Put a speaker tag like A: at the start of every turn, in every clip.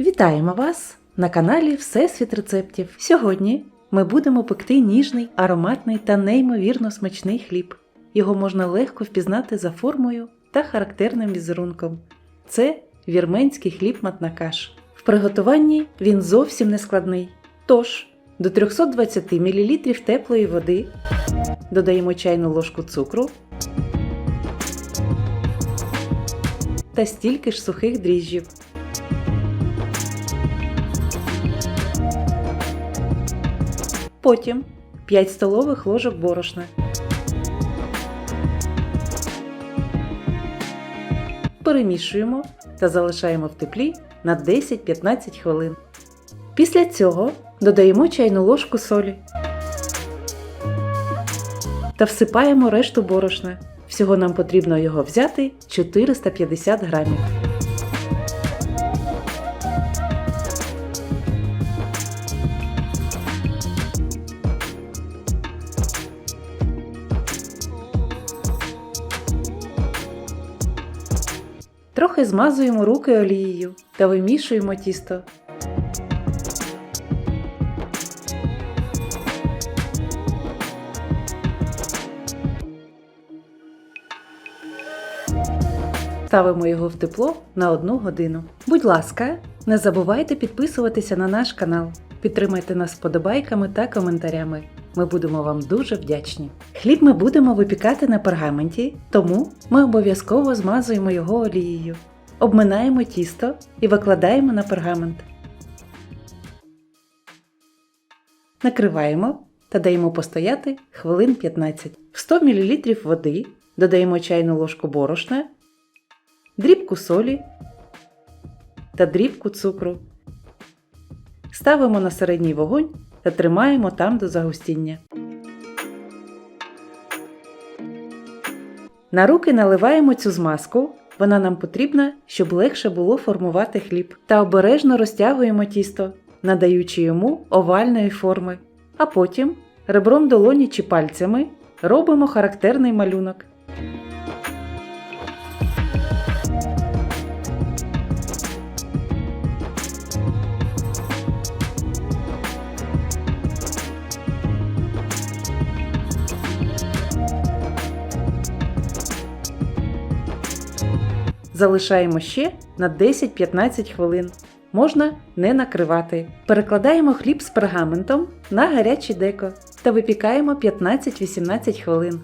A: Вітаємо вас на каналі Всесвіт рецептів. Сьогодні ми будемо пекти ніжний, ароматний та неймовірно смачний хліб. Його можна легко впізнати за формою та характерним візерунком. Це вірменський хліб матнакаш. В приготуванні він зовсім не складний. Тож, до 320 мл теплої води додаємо чайну ложку цукру та стільки ж сухих дріжджів. Потім 5 столових ложок борошна. Перемішуємо та залишаємо в теплі на 10-15 хвилин. Після цього додаємо чайну ложку солі та всипаємо решту борошна. Всього нам потрібно його взяти 450 грамів. Трохи змазуємо руки олією та вимішуємо тісто. Ставимо його в тепло на 1 годину. Будь ласка, не забувайте підписуватися на наш канал. Підтримайте нас вподобайками та коментарями. Ми будемо вам дуже вдячні. Хліб ми будемо випікати на пергаменті, тому ми обов'язково змазуємо його олією. Обминаємо тісто і викладаємо на пергамент. Накриваємо та даємо постояти хвилин 15. В 100 мл води додаємо чайну ложку борошна, дрібку солі та дрібку цукру. Ставимо на середній вогонь та тримаємо там до загустіння. На руки наливаємо цю змазку. Вона нам потрібна, щоб легше було формувати хліб. Та обережно розтягуємо тісто, надаючи йому овальної форми. А потім ребром долоні чи пальцями робимо характерний малюнок. Залишаємо ще на 10-15 хвилин. Можна не накривати. Перекладаємо хліб з пергаментом на гаряче деко та випікаємо 15-18 хвилин.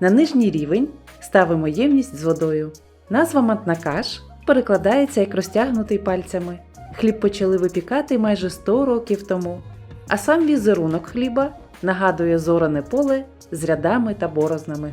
A: На нижній рівень ставимо ємність з водою. Назва матнакаш перекладається як розтягнутий пальцями. Хліб почали випікати майже 100 років тому. А сам візерунок хліба нагадує зоране поле з рядами та борознами.